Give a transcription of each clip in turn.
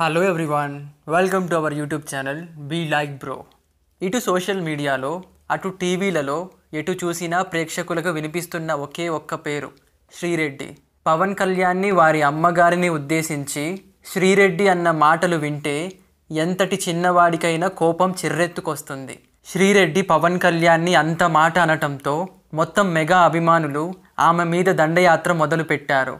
Hello everyone welcome to our YouTube channel be like bro ఇటు social మీడియాలో అటు టీవీలలో ఎటు చూసినా ప్రేక్షకులకు వినిపిస్తున్న ఒకే ఒక్క పేరు శ్రీరెడ్డి. పవన్ కళ్యాణ్ని వారి అమ్మగారిని ఉద్దేశించి శ్రీరెడ్డి అన్న మాటలు వింటే ఎంతటి చిన్నవాడికైనా కోపం చిర్రెత్తుకొస్తుంది. శ్రీరెడ్డి పవన్ కళ్యాణ్ని అంత మాట అనటంతో మొత్తం మెగా అభిమానులు ఆమె మీద దండయాత్ర మొదలుపెట్టారు.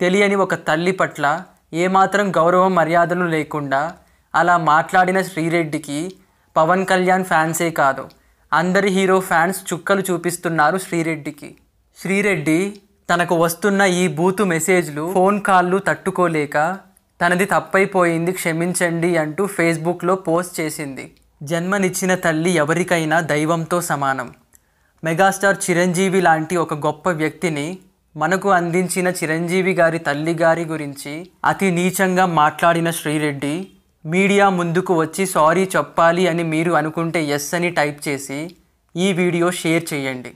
తెలియని ఒక తల్లి పట్ల ఏమాత్రం గౌరవం మర్యాదలు లేకుండా అలా మాట్లాడిన శ్రీరెడ్డికి పవన్ కళ్యాణ్ ఫ్యాన్సే కాదు. అందరి హీరో ఫ్యాన్స్ చుక్కలు చూపిస్తున్నారు శ్రీరెడ్డికి. శ్రీరెడ్డి తనకు వస్తున్న ఈ బూతు మెసేజ్లు ఫోన్ కాల్లు తట్టుకోలేక తనది తప్పైపోయింది క్షమించండి అంటూ ఫేస్బుక్లో పోస్ట్ చేసింది. జన్మనిచ్చిన తల్లి ఎవరికైనా దైవంతో సమానం. మెగాస్టార్ చిరంజీవి లాంటి ఒక గొప్ప వ్యక్తిని మనకు అందించిన చిరంజీవి గారి తల్లి గారి గురించి అతి నీచంగా మాట్లాడిన శ్రీరెడ్డి మీడియా ముందుకు వచ్చి సారీ చెప్పాలి అని మీరు అనుకుంటే ఎస్ అని టైప్ చేసి ఈ వీడియో షేర్ చేయండి.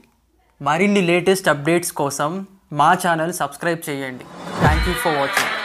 మరిన్ని లేటెస్ట్ అప్డేట్స్ కోసం మా ఛానల్ సబ్స్క్రైబ్ చేయండి. Thank you for watching